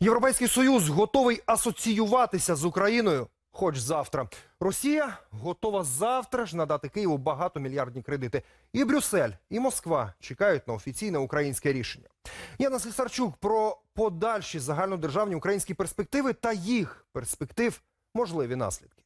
Європейський союз готовий асоціюватися з Україною, хоч завтра. Росія готова завтра ж надати Києву багатомільярдні кредити. І Брюссель, і Москва чекають на офіційне українське рішення. Яна Слісарчук про подальші загальнодержавні українські перспективи та їх перспектив можливі наслідки.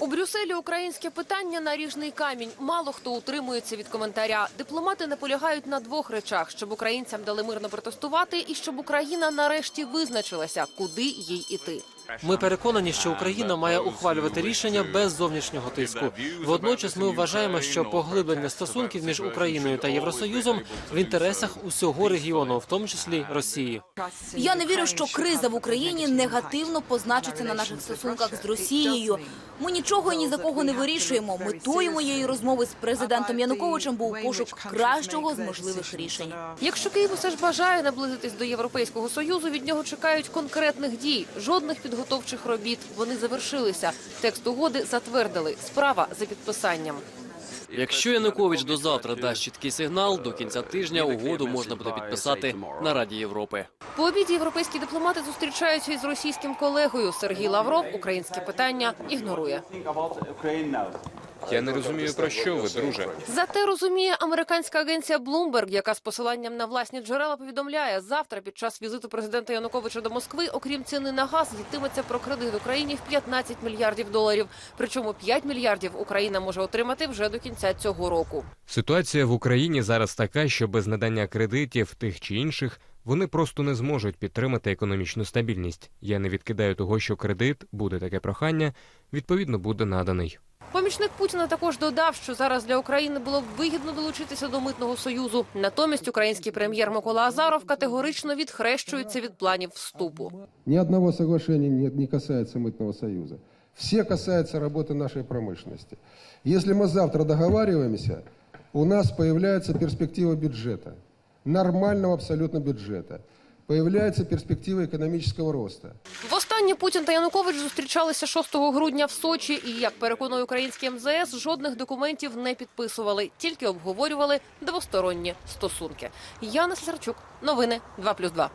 У Брюсселі українське питання наріжний камінь. Мало хто утримується від коментаря. Дипломати наполягають на двох речах: щоб українцям дали мирно протестувати, і щоб Україна нарешті визначилася, куди їй іти. Ми переконані, що Україна має ухвалювати рішення без зовнішнього тиску. Водночас ми вважаємо, що поглиблення стосунків між Україною та Євросоюзом в інтересах усього регіону, в тому числі Росії. Я не вірю, що криза в Україні негативно позначиться на наших стосунках з Росією. Ми нічого і ні за кого не вирішуємо. Метою моєї розмови з президентом Януковичем був пошук кращого з можливих рішень. Якщо Київ усе ж бажає наблизитись до Європейського союзу, від нього чекають конкретних дій. Жодних підготовчих робіт. Вони завершилися. Текст угоди затвердили. Справа за підписанням. Якщо Янукович до завтра дасть чіткий сигнал, до кінця тижня угоду можна буде підписати на Раді Європи. По обіді європейські дипломати зустрічаються із російським колегою. Сергій Лавров українське питання ігнорує. Я не розумію про що ви, друже. Зате розуміє американська агенція Bloomberg, яка з посиланням на власні джерела повідомляє, завтра під час візиту президента Януковича до Москви, окрім ціни на газ, йтиметься про кредит Україні в 15 мільярдів доларів. Причому 5 мільярдів Україна може отримати вже до кінця цього року. Ситуація в Україні зараз така, що без надання кредитів тих чи інших вони просто не зможуть підтримати економічну стабільність. Я не відкидаю того, що кредит буде таке прохання, відповідно буде наданий. Помічник Путіна також додав, що зараз для України було б вигідно долучитися до митного союзу. Натомість український прем'єр Микола Азаров категорично відхрещується від планів вступу. Ни одного соглашения не, не касается мытного союза. Все касаются работы нашей промышленности. Если мы завтра договариваемся, у нас появляется перспектива бюджета, нормального абсолютно бюджета. Появляется перспектива экономического роста. Востаннє Путін та Янукович зустрічалися 6 грудня в Сочі, і як переконує український МЗС, жодних документів не підписували, тільки обговорювали двосторонні стосунки. Яна Слярчук, новини 2+,2.